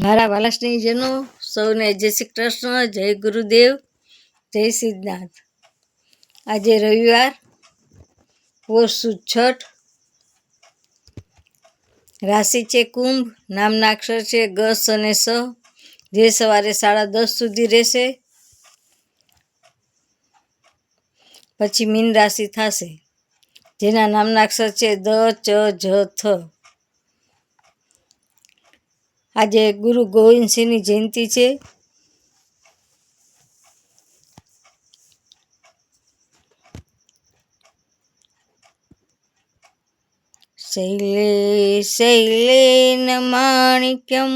મારા વાલા સ્નેહીજનો સૌને જય શ્રી કૃષ્ણ, જય ગુરુદેવ, જય સિદ્ધનાથ. આજે રવિવાર પોષ છઠ, રાશિ છે કુંભ, નામના અક્ષર છે ગસ અને સ. જે સવારે સાડા દસ સુધી રહેશે. પછી મીન રાશિ થશે, જેના નામના અક્ષર છે દ, ચ, જ, થ. આજે ગુરુ ગોવિંદસિંહની જયંતિ છે. શૈલે શૈલેન માણિક્યમ,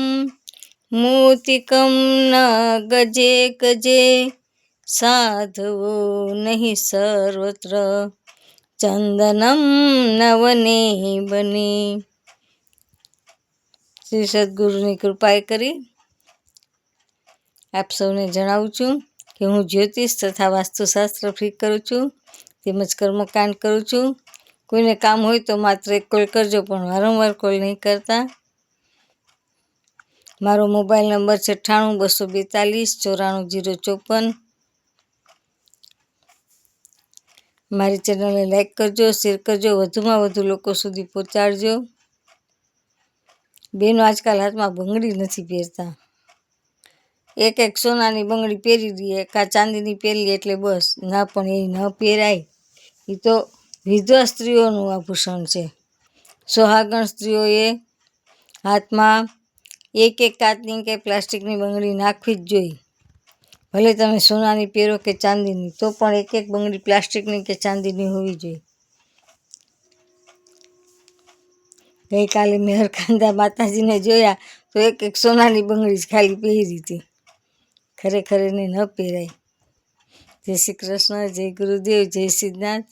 મોતિકમ ન ગજે ગજે, સાધવો નહીં સર્વત્ર, ચંદનમ નવને બને. શ્રી સદગુરુની કૃપાએ કરી આપ સૌને જણાવું છું કે હું જ્યોતિષ તથા વાસ્તુશાસ્ત્ર ફ્રી કરું છું, તેમજ કર્મકાંડ કરું છું. કોઈને કામ હોય તો માત્ર એક કોલ કરજો, પણ વારંવાર કોલ નહીં કરતા. મારો મોબાઈલ નંબર છે અઠ્ઠાણું બસો બેતાલીસ ચોરાણું જીરો ચોપન. મારી ચેનલને લાઈક કરજો, શેર કરજો, વધુમાં વધુ લોકો સુધી પહોંચાડજો. બેનો આજકાલ હાથમાં બંગડી નથી પહેરતા. એક એક સોનાની બંગડી પહેરી દઈએ કાં ચાંદીની પહેરી એટલે બસ, ના પણ એ ન પહેરાય. એ તો વિધવા સ્ત્રીઓનું આભૂષણ છે. સોહાગણ સ્ત્રીઓએ હાથમાં એક એક કાચની કે પ્લાસ્ટિકની બંગડી નાખવી જ જોઈએ. ભલે તમે સોનાની પહેરો કે ચાંદીની, તો પણ એક એક બંગડી પ્લાસ્ટિકની કે ચાંદીની હોવી જોઈએ. ગઈકાલે મેં હરકાંદા માતાજીને જોયા તો એક એક સોનાની બંગડી જ ખાલી પહેરી હતી. ખરેખર એને ન પહેરાય. જય શ્રી કૃષ્ણ, જય ગુરુદેવ, જય સિદ્ધનાથ